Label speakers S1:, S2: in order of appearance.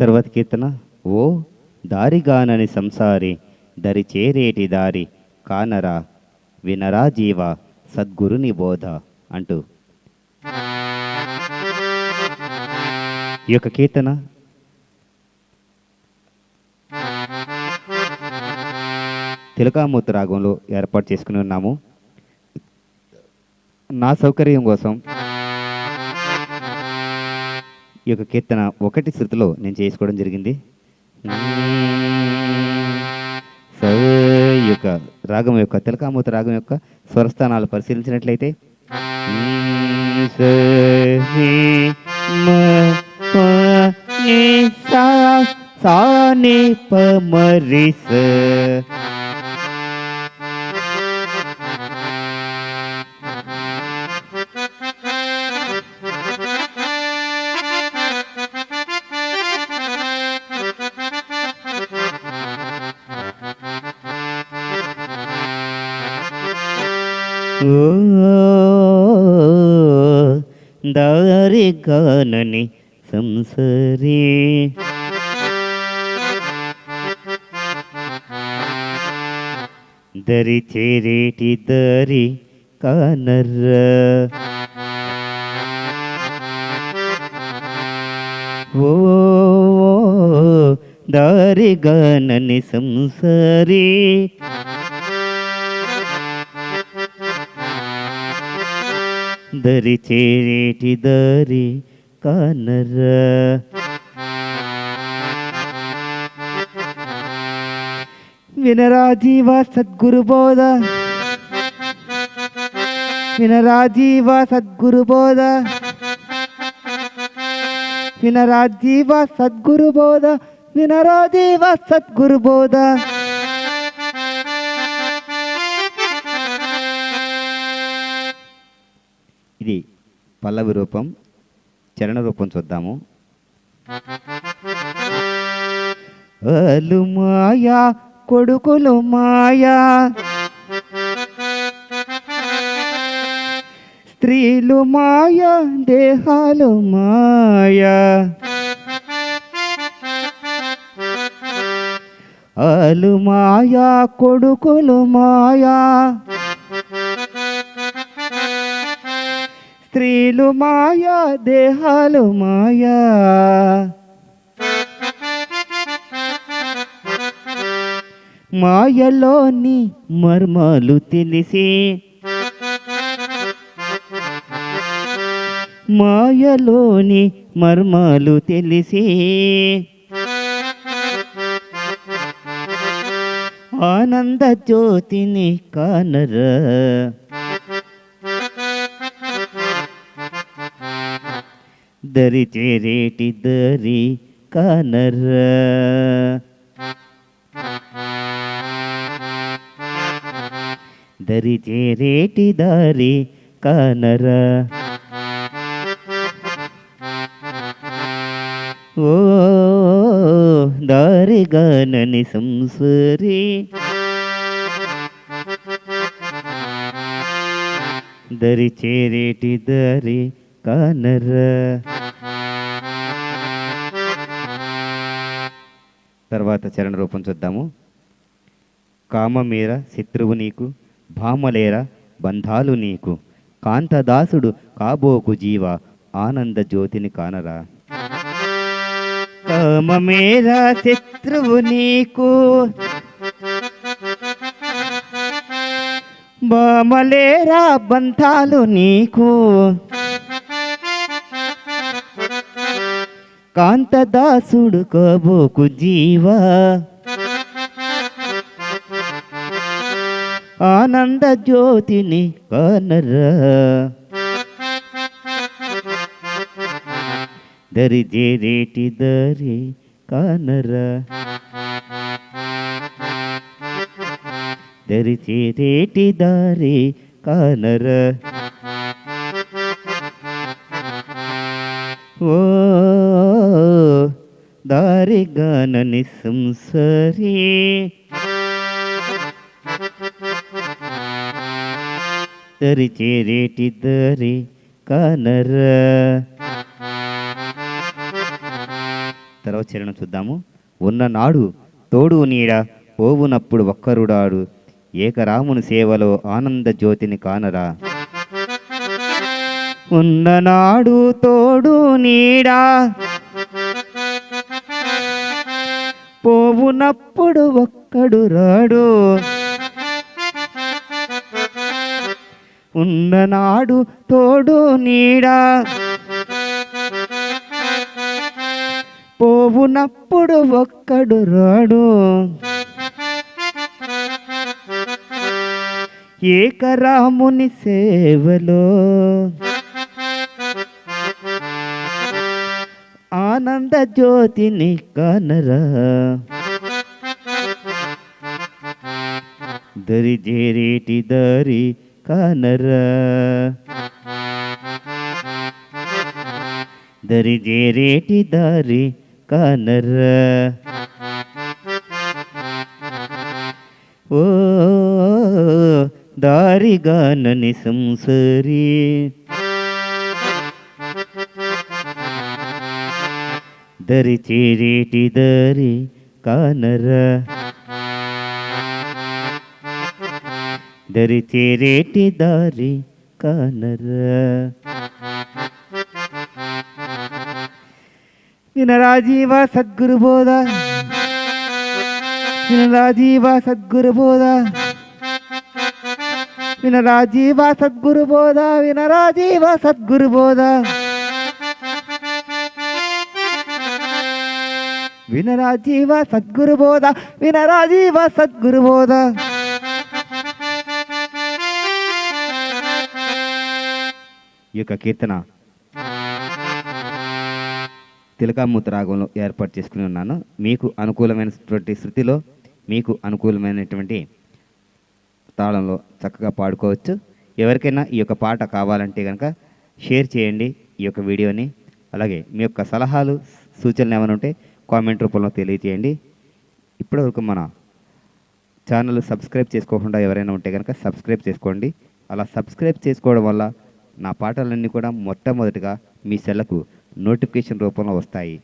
S1: తర్వాత కీర్తన ఓ దారిగానని సంసారి దరి చేరేటి దారి కానరా వినరా జీవ సద్గురుని బోధ అంటూ. ఈ యొక్క కీర్తన తిలకామూర్తి రాగంలో ఏర్పాటు చేసుకుని ఉన్నాము. నా సౌకర్యం కోసం ఈ యొక్క కీర్తన ఒకటి శృతిలో నేను చేసుకోవడం జరిగింది. ఈ యొక్క రాగం యొక్క తిలకామూత రాగం యొక్క స్వరస్థానాలు పరిశీలించినట్లయితే. సా, సా, ని, ప, దారి కానని సంసరి. దరి చేరేటి దరి కానర్ర. ఓ దారి గానని సంసరి. దరి చేరేటి దరి కానర వినరా జీవ సద్గురు బోధ వినరా జీవ సద్గురు ఇది పల్లవి రూపం చరణ రూపం చూద్దాము. అలు మాయా కొడుకులు మాయా. స్త్రీలు మాయా దేహాలు మాయా. అలు మాయా కొడుకులు మాయా. స్త్రీలు మాయా దేహాలు మాయా. మాయలోని మర్మాలు తెలిసి. మాయలోని మర్మాలు తెలిసి. ఆనంద జ్యోతిని కానరా. దరి చేరేటి దరి కానర దరి చేరేటి దారి కనర ఓ దారి గానని సంసరి దరి చేరేటి దారి కానర తర్వాత చరణ రూపం చూద్దాము. కామమేర శత్రువు నీకు భామలేర బంధాలు నీకు. కాంతదాసుడు కాబోకు జీవ ఆనంద జ్యోతిని కానరా. కామమేర శత్రువు నీకు భామలేరా బంధాలు నీకు. కాంతదాసుడు కాబోకు జీవా. ఆనంద జ్యోతిని కానరా. దరి జేరేటి దరి కానరా. దరి చేరేటి దారి కానరా. ఓ దారి గానని సంసరి. దరి చేరేటి దరి కానర. తర్వాత చరణం చూద్దాము. ఉన్ననాడు తోడు నీడ పోవునప్పుడు ఒక్కరుడాడు. ఏకరాముని సేవలో ఆనంద జ్యోతిని కానరా. ఉన్ననాడు తోడు నీడా పోవునప్పుడు ఒక్కడు రాడు. ఉన్ననాడు తోడు నీడా. పోవునప్పుడు ఒక్కడు రాడు. ఏకరాముని సేవలో ఆనంద జ్యోతిని కనరా. దరి జేరేటి దరి కానరా. దరి జేరేటి దారి కానరా. ఓ దారిగానని సంసరి. దరి చేరేటి దరి కానరా. దరి చేరేటి దారి కానరా వినరాజీవ సద్గురు బోధ వినరాజీవ సద్గురు బోధ వినరాజీవ సద్గురు బోధ వినరాజీవ సద్గురు బోధ వినరాజీవ సద్గురు బోధ వినరాజీవ సద్గురు బోధ ఈ యొక్క కీర్తన తిలకామూత రాగంలో ఏర్పాటు చేసుకుని ఉన్నాను. మీకు అనుకూలమైనటువంటి శృతిలో మీకు అనుకూలమైనటువంటి తాళంలో చక్కగా పాడుకోవచ్చు. ఎవరికైనా ఈ యొక్క పాట కావాలంటే కనుక షేర్ చేయండి ఈ యొక్క వీడియోని. అలాగే మీ యొక్క సలహాలు సూచనలు ఏమైనా ఉంటే కామెంట్ రూపంలో తెలియజేయండి. ఇప్పటివరకు మన ఛానల్ సబ్స్క్రైబ్ చేసుకోకుండా ఎవరైనా ఉంటే కనుక సబ్స్క్రైబ్ చేసుకోండి. అలా సబ్స్క్రైబ్ చేసుకోవడం వల్ల నా పాటలన్నీ కూడా మొట్టమొదటిగా మీ సెల్లకు నోటిఫికేషన్ రూపంలో వస్తాయి.